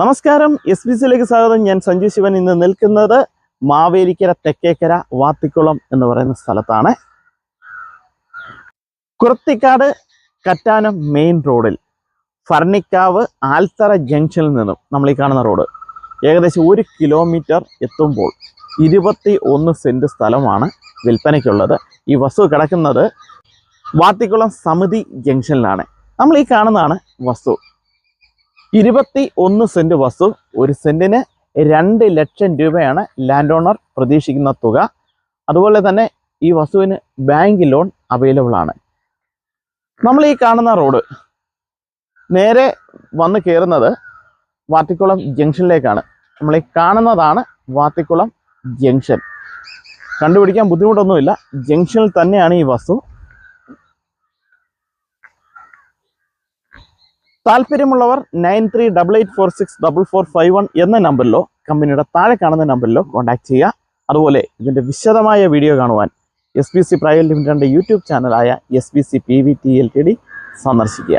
നമസ്കാരം S B സിയിലേക്ക് സ്വാഗതം. ഞാൻ സഞ്ജു ശിവൻ. ഇന്ന് നിൽക്കുന്നത് മാവേലിക്കര തെക്കേക്കര വാത്തിക്കുളം എന്ന് പറയുന്ന സ്ഥലത്താണ്. കുർത്തിക്കാട് കറ്റാനം മെയിൻ റോഡിൽ ഫർണിക്കാവ് ആൽത്തറ ജംഗ്ഷനിൽ നിന്നും നമ്മൾ ഈ കാണുന്ന റോഡ് ഏകദേശം ഒരു കിലോമീറ്റർ എത്തുമ്പോൾ ഇരുപത്തി ഒന്ന് സെന്റ് സ്ഥലമാണ് വിൽപ്പനയ്ക്കുള്ളത്. ഈ വസ്തു കിടക്കുന്നത് വാത്തിക്കുളം സമിതി ജംഗ്ഷനിലാണ് നമ്മൾ ഈ കാണുന്നതാണ് വസ്തു. ഇരുപത്തി ഒന്ന് സെന്റ് വസ്തു ഒരു സെന്റിന് രണ്ട് ലക്ഷം രൂപയാണ് ലാൻഡ് ഓണർ പ്രതീക്ഷിക്കുന്ന തുക. അതുപോലെ തന്നെ ഈ വസ്തുവിന് ബാങ്ക് ലോൺ അവൈലബിൾ ആണ്. നമ്മൾ ഈ കാണുന്ന റോഡ് നേരെ വന്ന് കയറുന്നത് വാത്തിക്കുളം ജംഗ്ഷനിലേക്കാണ്. നമ്മൾ ഈ കാണുന്നതാണ് വാത്തിക്കുളം ജംഗ്ഷൻ. കണ്ടുപിടിക്കാൻ ബുദ്ധിമുട്ടൊന്നുമില്ല. ജംഗ്ഷനിൽ തന്നെയാണ് ഈ വസ്തു. താല്പര്യമുള്ളവർ nine three double eight four six double four five one എന്ന നമ്പറിലോ കമ്പനിയുടെ താഴെ കാണുന്ന നമ്പറിലോ കോൺടാക്ട് ചെയ്യുക. അതുപോലെ ഇതിന്റെ വിശദമായ വീഡിയോ കാണുവാൻ എസ് ബി സി പ്രൈവറ്റ് ലിമിറ്റഡിന്റെ YouTube ചാനലായ S B C P V T L T D സന്ദർശിക്കുക.